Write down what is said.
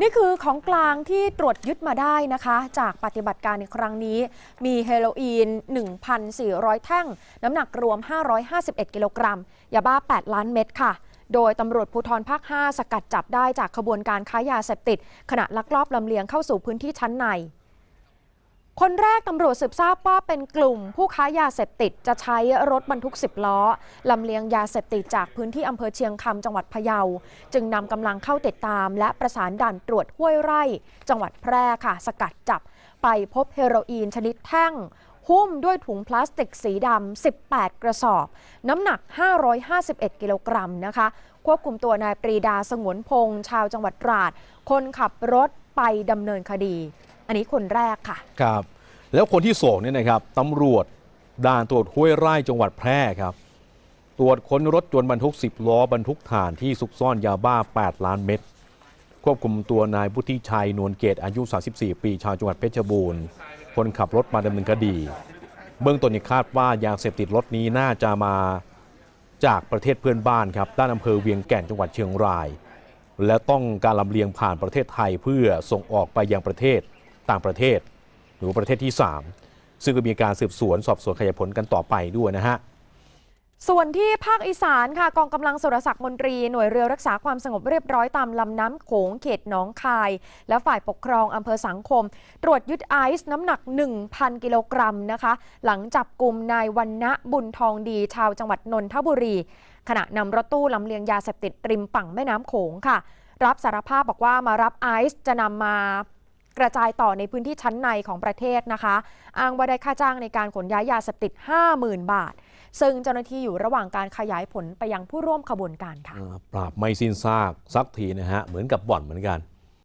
นี่คือของกลางที่ตรวจยึดมาได้นะคะ จากปฏิบัติการในครั้งนี้ มีเฮโรอีน 1,400 แท่ง น้ำหนักรวม 551 กิโลกรัม ยาบ้า 8 ล้านเม็ดค่ะ โดยตำรวจภูธรภาค 5 สกัดจับได้จากขบวนการค้ายาเสพติด ขณะลักลอบลำเลียงเข้าสู่พื้นที่ชั้นใน คนแรกตำรวจสืบทราบว่าเป็นกลุ่ม ผู้ค้ายาเสพติดจะใช้รถบรรทุก 10 ล้อลำเลียงยาเสพติดจากพื้นที่อำเภอเชียงคำจังหวัดพะเยา จึงนำกำลังเข้าติดตาม และประสานด่านตรวจห้วยไร่ จังหวัดแพร่ค่ะ สกัดจับ ไปพบเฮโรอีนชนิดแท่ง หุ้มด้วยถุงพลาสติกสีดำ 18 กระสอบ น้ำหนัก 551 กิโลกรัมนะคะ ควบคุมตัวนายปรีดาสงวนพงษ์ชาวจังหวัดตราด คนขับรถไปดำเนินคดี อันนี้คนแรกค่ะ ครับ แล้วคนที่สองเนี่ยนะครับตำรวจด่านตรวจห้วยไร่จังหวัดแพร่ครับ ตรวจค้นรถยนต์บรรทุก 10 ล้อบรรทุกถ่านที่ซุกซ่อนยาบ้า 8 ล้านเม็ดควบคุมตัวนายพุทธิชัยนวลเกตอายุ 34 ปีชาวจังหวัดเพชรบูรณ์ คนขับรถมาดำเนินคดี เบื้องต้นคาดว่ายาเสพติดรถนี้น่าจะมาจากประเทศเพื่อนบ้านครับด้านอำเภอเวียงแก่นจังหวัดเชียงราย และต้องการลำเลียงผ่านประเทศไทยเพื่อส่งออกไปยังประเทศ ต่างประเทศ หรือประเทศที่ 3 ซึ่งก็มีการสืบสวนสอบสวนขยายผลกันต่อไปด้วยนะฮะส่วนที่ภาคอีสานค่ะกองกำลังสุรศักดิ์มนตรีหน่วยเรือรักษาความสงบเรียบร้อยตามลำน้ำโขงเขตหนองคาย และฝ่ายปกครองอำเภอสังคม ตรวจยึดไอซ์น้ำหนัก 1,000 กิโลกรัมนะคะ หลังจับกลุ่มนายวันณะบุญทองดี ชาวจังหวัดนนทบุรี ขณะนำรถตู้ลำเลียงยาเสพติดริมฝั่งแม่น้ำโขงค่ะ รับสารภาพบอกว่ามารับไอซ์จะนำมา กระจายต่อในพื้นที่ชั้นในของประเทศนะคะ อ้างว่าได้ค่าจ้างในการขนย้ายยาเสพติด 50,000 บาท ซึ่งเจ้าหน้าที่อยู่ระหว่างการขยายผลไปยังผู้ร่วมขบวนการค่ะปราบไม่สิ้นซากสักทีนะฮะเหมือนกับบ่อนเหมือนกัน